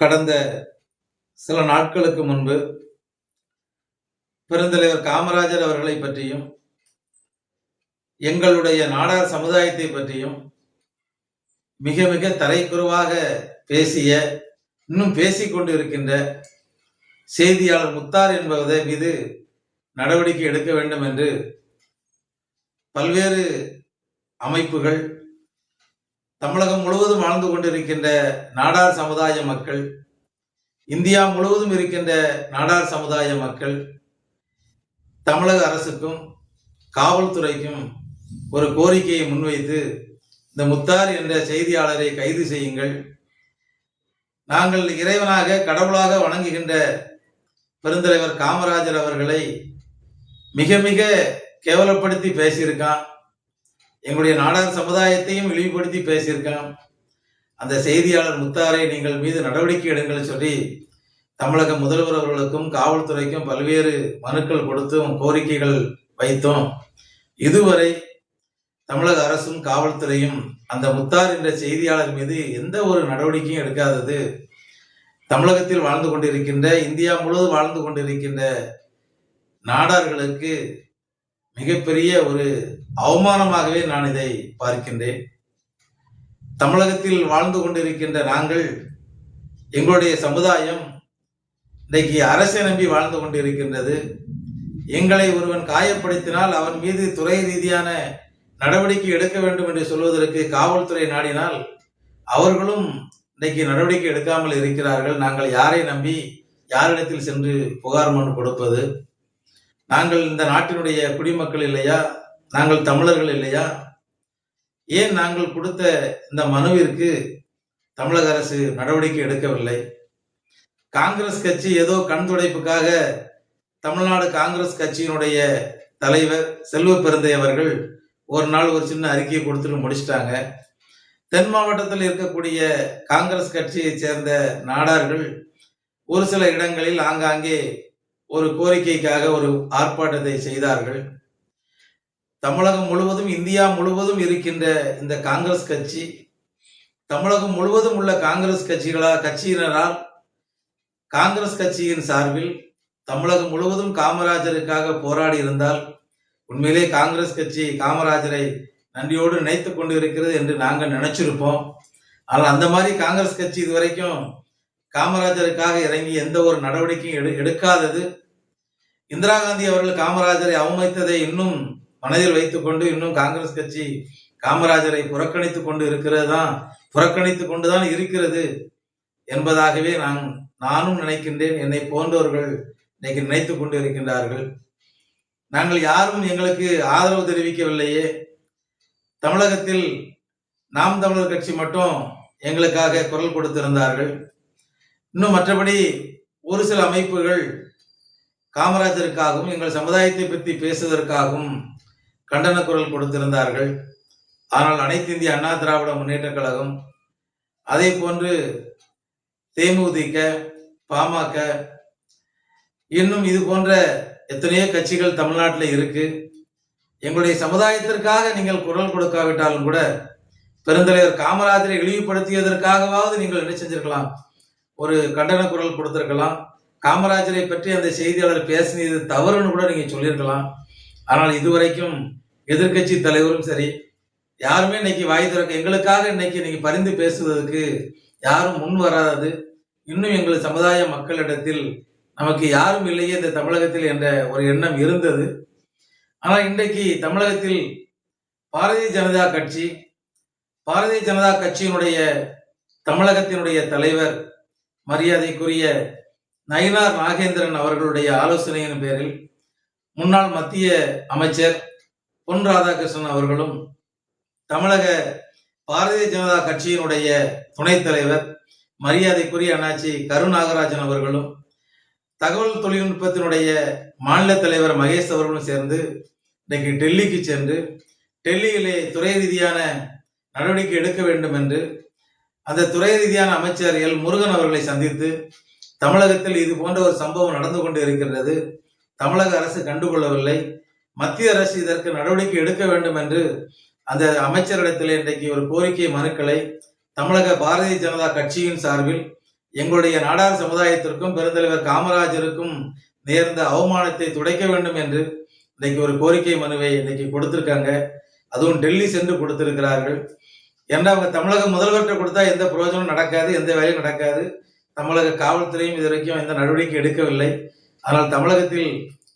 கடந்த சில நாட்களுக்கு முன்பு பெருந்தலைவர் காமராஜர் அவர்களை பற்றியும் எங்களுடைய நாடார் சமுதாயத்தை பற்றியும் மிக மிக தரைக்குறைவாக பேசிய இன்னும் பேசிக் கொண்டு இருக்கின்ற செய்தியாளர் முத்தார் என்பவரை மீது நடவடிக்கை எடுக்க வேண்டும் என்று பல்வேறு அமைப்புகள் தமிழகம் முழுவதும் வாழ்ந்து கொண்டிருக்கின்ற நாடார் சமுதாய மக்கள் இந்தியா முழுவதும் இருக்கின்ற நாடார் சமுதாய மக்கள் தமிழக அரசுக்கும் காவல்துறைக்கும் ஒரு கோரிக்கையை முன்வைத்து இந்த முத்தார் என்ற செய்தியாளரை கைது செய்யுங்கள். நாங்கள் இறைவனாக கடவுளாக வணங்குகின்ற பெருந்தலைவர் காமராஜர் அவர்களை மிக மிக கேவலப்படுத்தி பேசியிருக்கான். எங்களுடைய நாடக சமுதாயத்தையும் இழிவுபடுத்தி பேசியிருக்கான் அந்த செய்தியாளர் முத்தாரை நீங்கள் மீது நடவடிக்கை எடுங்கள் சொல்லி தமிழக முதல்வர் அவர்களுக்கும் காவல்துறைக்கும் பல்வேறு மனுக்கள் கொடுத்தும் கோரிக்கைகள் வைத்தோம் இதுவரை தமிழக அரசும் காவல்துறையும் அந்த முத்தார் என்ற செய்தியாளர் மீது எந்த ஒரு நடவடிக்கையும் எடுக்காதது. தமிழகத்தில் வாழ்ந்து கொண்டிருக்கின்ற இந்தியா முழுவதும் வாழ்ந்து கொண்டிருக்கின்ற நாடார்களுக்கு மிகப்பெரிய ஒரு அவமானமாகவே நான் இதை பார்க்கின்றேன். தமிழகத்தில் வாழ்ந்து கொண்டிருக்கின்ற நாங்கள் எங்களுடைய சமுதாயம் இன்றைக்கு அரசை நம்பி வாழ்ந்து கொண்டிருக்கின்றது. எங்களை ஒருவன் காயப்படுத்தினால் அவன் மீது துறை ரீதியான நடவடிக்கை எடுக்க வேண்டும் என்று சொல்வதற்கு காவல்துறை நாடினால் அவர்களும் இன்றைக்கு நடவடிக்கை எடுக்காமல் இருக்கிறார்கள். நாங்கள் யாரை நம்பி யாரிடத்தில் சென்று புகார் மனு கொடுப்பது? நாங்கள் இந்த நாட்டினுடைய குடிமக்கள் இல்லையா? நாங்கள் தமிழர்கள் இல்லையா? ஏன் நாங்கள் கொடுத்த இந்த மனுவிற்கு தமிழக அரசு நடவடிக்கை எடுக்கவில்லை? காங்கிரஸ் கட்சி ஏதோ கண் துடைப்புக்காக தமிழ்நாடு காங்கிரஸ் கட்சியினுடைய தலைவர் செல்வ பெருந்தை அவர்கள் ஒரு நாள் ஒரு சின்ன அறிக்கையை கொடுத்துட்டு முடிச்சிட்டாங்க. தென் மாவட்டத்தில் இருக்கக்கூடிய காங்கிரஸ் கட்சியைச் சேர்ந்த நாடார்கள் ஒரு சில இடங்களில் ஆங்காங்கே ஒரு கோரிக்கைக்காக ஒரு ஆர்ப்பாட்டத்தை செய்தார்கள். தமிழகம் முழுவதும் இந்தியா முழுவதும் இருக்கின்ற இந்த காங்கிரஸ் கட்சி தமிழகம் முழுவதும் உள்ள காங்கிரஸ் கட்சிகளா கட்சியினரால் காங்கிரஸ் கட்சியின் சார்பில் தமிழகம் முழுவதும் காமராஜருக்காக போராடி இருந்தால் உண்மையிலே காங்கிரஸ் கட்சி காமராஜரை நன்றியோடு நினைத்து கொண்டு இருக்கிறது என்று நாங்கள் நினைச்சிருப்போம். ஆனால் அந்த மாதிரி காங்கிரஸ் கட்சி இதுவரைக்கும் காமராஜருக்காக இறங்கி எந்த ஒரு நடவடிக்கையும் எடு எடுக்காதது. இந்திரா காந்தி அவர்கள் காமராஜரை அவமதித்ததை இன்னும் மனதில் வைத்துக்கொண்டு இன்னும் காங்கிரஸ் கட்சி காமராஜரை புறக்கணித்துக் கொண்டு இருக்கிறது தான் புறக்கணித்துக் கொண்டுதான் இருக்கிறது என்பதாகவே நான் நானும் நினைக்கின்றேன். என்னை போன்றவர்கள் இன்னைக்கு நினைத்துக் கொண்டு இருக்கின்றார்கள் நாங்கள் யாரும் எங்களுக்கு ஆதரவு தெரிவிக்கவில்லையே. தமிழகத்தில் நாம் தமிழர் கட்சி மட்டும் எங்களுக்காக குரல் கொடுத்திருந்தார்கள். இன்னும் மற்றபடி ஒரு சில அமைப்புகள் காமராஜருக்காகவும் எங்கள் சமுதாயத்தை பற்றி பேசுவதற்காகவும் கண்டன குரல் கொடுத்திருந்தார்கள். ஆனால் அனைத்து இந்திய அண்ணா திராவிட முன்னேற்ற கழகம் அதே போன்று தேமுதிக பாமக இன்னும் இது போன்ற எத்தனையோ கட்சிகள் தமிழ்நாட்டில் இருக்கு. எங்களுடைய சமுதாயத்திற்காக நீங்கள் குரல் கொடுக்காவிட்டாலும் கூட பெருந்தலைவர் காமராஜரை இழிவுபடுத்தியதற்காகவாவது நீங்கள் என்ன செஞ்சிருக்கலாம்? ஒரு கண்டன குரல் கொடுத்துருக்கலாம். காமராஜரை பற்றி அந்த செய்தியாளர் பேசினது தவறுன்னு கூட நீங்கள் சொல்லியிருக்கலாம். ஆனால் இதுவரைக்கும் எதிர்க்கட்சி தலைவரும் சரி யாருமே இன்னைக்கு வாய் திறக்க எங்களுக்காக இன்னைக்கு நீங்கள் பரிந்து பேசுவதற்கு யாரும் முன் வராதது. இன்னும் எங்கள் சமுதாய மக்களிடத்தில் நமக்கு யாரும் இல்லையே இந்த தமிழகத்தில் என்ற ஒரு எண்ணம் இருந்தது. ஆனால் இன்றைக்கு தமிழகத்தில் பாரதிய ஜனதா கட்சி பாரதிய ஜனதா கட்சியினுடைய தமிழகத்தினுடைய தலைவர் மரியாதைக்குரிய நயினார் நாகேந்திரன் அவர்களுடைய ஆலோசனையின் பேரில் முன்னாள் மத்திய அமைச்சர் பொன் ராதாகிருஷ்ணன் அவர்களும் தமிழக பாரதிய ஜனதா கட்சியினுடைய துணைத் தலைவர் மரியாதைக்குரிய அண்ணாச்சி கருநாகராஜன் அவர்களும் தகவல் தொழில்நுட்பத்தினுடைய மாநில தலைவர் மகேஷ் அவர்களும் சேர்ந்து இன்றைக்கு டெல்லிக்கு சென்று டெல்லியிலே துறை ரீதியான நடவடிக்கை எடுக்க வேண்டும் என்று அந்த துறை ரீதியான அமைச்சர்கள் முருகன் அவர்களை சந்தித்து தமிழகத்தில் இது போன்ற ஒரு சம்பவம் நடந்து கொண்டு இருக்கின்றது. தமிழக அரசு கண்டுகொள்ளவில்லை. மத்திய அரசு இதற்கு நடவடிக்கை எடுக்க வேண்டும் என்று அந்த அமைச்சரிடத்தில் இன்றைக்கு ஒரு கோரிக்கை மனுக்களை தமிழக பாரதிய ஜனதா கட்சியின் சார்பில் எங்களுடைய நாடார் சமுதாயத்திற்கும் பெருந்தலைவர் காமராஜருக்கும் நேர்ந்த அவமானத்தை துடைக்க வேண்டும் என்று இன்னைக்கு ஒரு கோரிக்கை மனுவை இன்னைக்கு கொடுத்திருக்காங்க. அதுவும் டெல்லி சென்று கொடுத்திருக்கிறார்கள். ஏன்னா அவங்க தமிழக முதல்வர்கிட்ட கொடுத்தா எந்த பிரயோஜனம் நடக்காது எந்த வேலையும் நடக்காது. தமிழக காவல்துறையும் இது வரைக்கும் எந்த நடவடிக்கை எடுக்கவில்லை. ஆனால் தமிழகத்தில்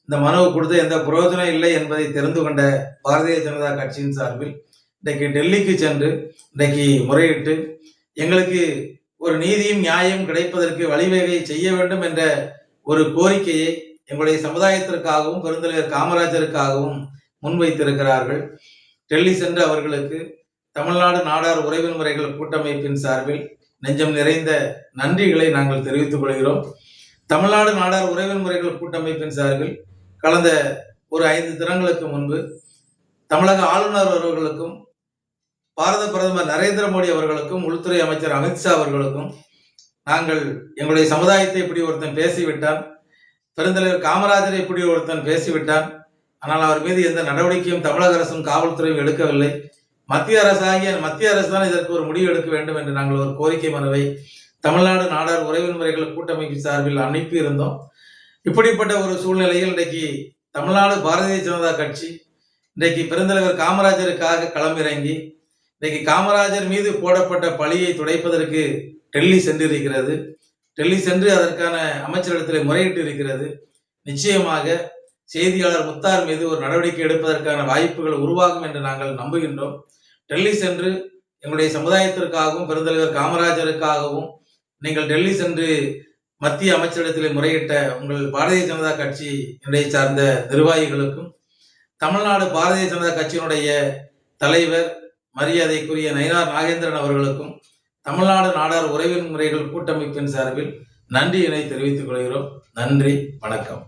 இந்த மனுவை கொடுத்த எந்த பிரயோஜனம் இல்லை என்பதை தெரிந்து கொண்ட பாரதிய ஜனதா கட்சியின் சார்பில் இன்றைக்கு டெல்லிக்கு சென்று இன்றைக்கு முறையிட்டு எங்களுக்கு ஒரு நீதியும் நியாயம் கிடைப்பதற்கு வழிவகை செய்ய வேண்டும் என்ற ஒரு கோரிக்கையை எங்களுடைய சமுதாயத்திற்காகவும் பெருந்தலைவர் காமராஜருக்காகவும் முன்வைத்திருக்கிறார்கள். டெல்லி சென்று அவர்களுக்கு தமிழ்நாடு நாடார் உறவின் முறைகள் கூட்டமைப்பின் சார்பில் நெஞ்சம் நிறைந்த நன்றிகளை நாங்கள் தெரிவித்துக் கொள்கிறோம். தமிழ்நாடு நாடார் உறவின் முறைகள் கூட்டமைப்பின் சார்பில் கடந்த ஒரு ஐந்து தினங்களுக்கு முன்பு தமிழக ஆளுநர் அவர்களுக்கும் பாரத பிரதமர் நரேந்திர மோடி அவர்களுக்கும் உள்துறை அமைச்சர் அமித்ஷா அவர்களுக்கும் நாங்கள் எங்களுடைய சமுதாயத்தை இப்படி ஒருத்தன் பேசிவிட்டான் பெருந்தலைவர் காமராஜரை இப்படி ஒருத்தன் பேசிவிட்டான். ஆனால் அவர் மீது எந்த நடவடிக்கையும் தமிழக அரசும் காவல்துறையும் எடுக்கவில்லை. மத்திய அரசாகிய மத்திய அரசு தான் இதற்கு ஒரு முடிவு எடுக்க வேண்டும் என்று நாங்கள் ஒரு கோரிக்கை மனுவை தமிழ்நாடு நாடார் உறவின் முறைகள் கூட்டமைப்பு சார்பில் அனுப்பி இருந்தோம். இப்படிப்பட்ட ஒரு சூழ்நிலையில் இன்றைக்கு தமிழ்நாடு பாரதிய ஜனதா கட்சி இன்றைக்கு பெருந்தலைவர் காமராஜருக்காக களமிறங்கி இன்றைக்கு காமராஜர் மீது போடப்பட்ட பழியை துடைப்பதற்கு டெல்லி சென்றிருக்கிறது. டெல்லி சென்று அதற்கான அமைச்சரிடத்தில் முறையிட்டு இருக்கிறது. நிச்சயமாக செய்தியாளர் முத்தார் மீது ஒரு நடவடிக்கை எடுப்பதற்கான வாய்ப்புகள் உருவாகும் என்று நாங்கள் நம்புகின்றோம். டெல்லி சென்று எங்களுடைய சமுதாயத்திற்காகவும் பெருந்தலைவர் காமராஜருக்காகவும் நீங்கள் டெல்லி சென்று மத்திய அமைச்சரிடத்தில் முறையிட்ட உங்கள் பாரதிய ஜனதா கட்சி இடைய சார்ந்த நிர்வாகிகளுக்கும் தமிழ்நாடு பாரதிய ஜனதா கட்சியினுடைய தலைவர் மரியாதைக்குரிய நயினார் நாகேந்திரன் அவர்களுக்கும் தமிழ்நாடு நாடார் உறவின் முறைகள் கூட்டமைப்பின் சார்பில் நன்றியினை தெரிவித்துக் கொள்கிறோம். நன்றி வணக்கம்.